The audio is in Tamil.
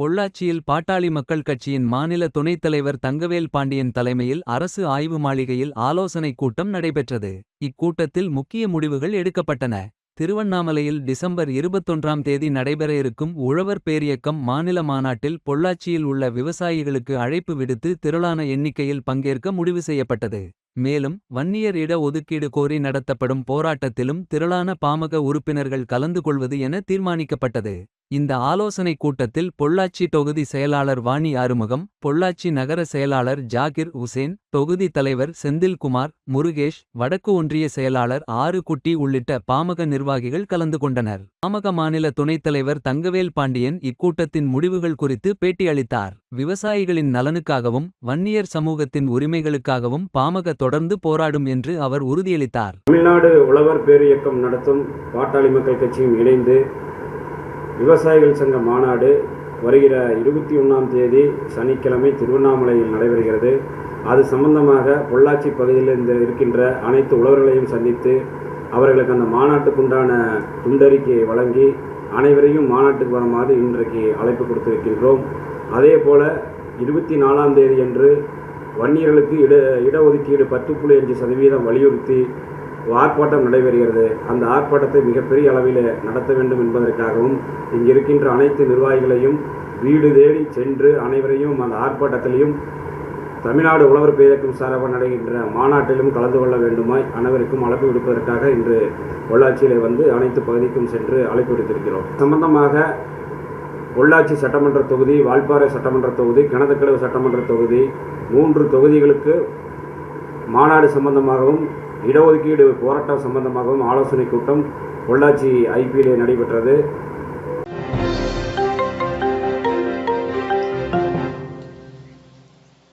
பொள்ளாச்சியில் பாட்டாளி மக்கள் கட்சியின் மாநில துணைத் தலைவர் தங்கவேல் பாண்டியன் தலைமையில் அரசு ஆய்வு மாளிகையில் ஆலோசனைக் கூட்டம் நடைபெற்றது. இக்கூட்டத்தில் முக்கிய முடிவுகள் எடுக்கப்பட்டன. திருவண்ணாமலையில் டிசம்பர் இருபத்தொன்றாம் தேதி நடைபெற இருக்கும் உழவர் பேரியக்கம் மாநில மாநாட்டில் பொள்ளாச்சியில் உள்ள விவசாயிகளுக்கு அழைப்பு விடுத்து திரளான எண்ணிக்கையில் பங்கேற்க முடிவு செய்யப்பட்டது. மேலும் வன்னியர் இட ஒதுக்கீடு கோரி நடத்தப்படும் போராட்டத்திலும் திரளான பாமக உறுப்பினர்கள் கலந்து கொள்வது என தீர்மானிக்கப்பட்டது. இந்த ஆலோசனைக் கூட்டத்தில் பொள்ளாச்சி தொகுதி செயலாளர் வாணி ஆறுமுகம். பொள்ளாச்சி நகர செயலாளர் ஜாகிர் உசேன். தொகுதி தலைவர் செந்தில்குமார் முருகேஷ் வடக்கு ஒன்றிய செயலாளர் ஆறு குட்டி உள்ளிட்ட பாமக நிர்வாகிகள் கலந்து கொண்டனர். பாமக மாநில துணைத் தலைவர் தங்கவேல் பாண்டியன் இக்கூட்டத்தின் முடிவுகள் குறித்து பேட்டியளித்தார். விவசாயிகளின் நலனுக்காகவும் வன்னியர் சமூகத்தின் உரிமைகளுக்காகவும் பாமக தொடர்ந்து போராடும் என்று அவர் உறுதியளித்தார். தமிழ்நாடு உழவர் பேரியக்கம் நடத்தும் பாட்டாளி மக்கள் கட்சியும் இணைந்து விவசாயிகள் சங்க மாநாடு வருகிற இருபத்தி ஒன்றாம் தேதி சனிக்கிழமை திருவண்ணாமலையில் நடைபெறுகிறது. அது சம்பந்தமாக பொள்ளாச்சி பகுதியில் இந்த இருக்கின்ற அனைத்து உழவர்களையும் சந்தித்து அவர்களுக்கு அந்த மாநாட்டுக்குண்டான துண்டறிக்கையை வழங்கி அனைவரையும் மாநாட்டுக்கு வருமாறு இன்றைக்கு அழைப்பு கொடுத்திருக்கின்றோம். அதே போல இருபத்தி நாலாம் தேதி அன்று வன்னியர்களுக்கு இட இடஒதுக்கீடு பத்து புள்ளி அஞ்சு சதவீதம் வலியுறுத்தி ஆர்ப்பாட்டம் நடைபெறுகிறது. அந்த ஆர்ப்பாட்டத்தை மிகப்பெரிய அளவில் நடத்த வேண்டும் என்பதற்காகவும் இங்கு இருக்கின்ற அனைத்து நிர்வாகிகளையும் வீடு தேடி சென்று அனைவரையும் அந்த ஆர்ப்பாட்டத்திலையும் தமிழ்நாடு உழவர் பேரக்கம் சார்பாக நடைகின்ற மாநாட்டிலும் கலந்து கொள்ள வேண்டுமாய் அனைவருக்கும் அழைப்பு விடுப்பதற்காக இன்று பொள்ளாச்சியிலே வந்து அனைத்து பகுதிக்கும் சென்று அழைப்பு விடுத்திருக்கிறோம். சம்பந்தமாக பொள்ளாச்சி சட்டமன்ற தொகுதி வால்பாறை சட்டமன்ற தொகுதி கிணத்துக்கடவு சட்டமன்ற தொகுதி மூன்று தொகுதிகளுக்கு மாநாடு சம்பந்தமாகவும் இடஒதுக்கீடு போராட்டம் சம்பந்தமாகவும் ஆலோசனை கூட்டம் பொள்ளாச்சி ஐபியிலே நடைபெற்றது.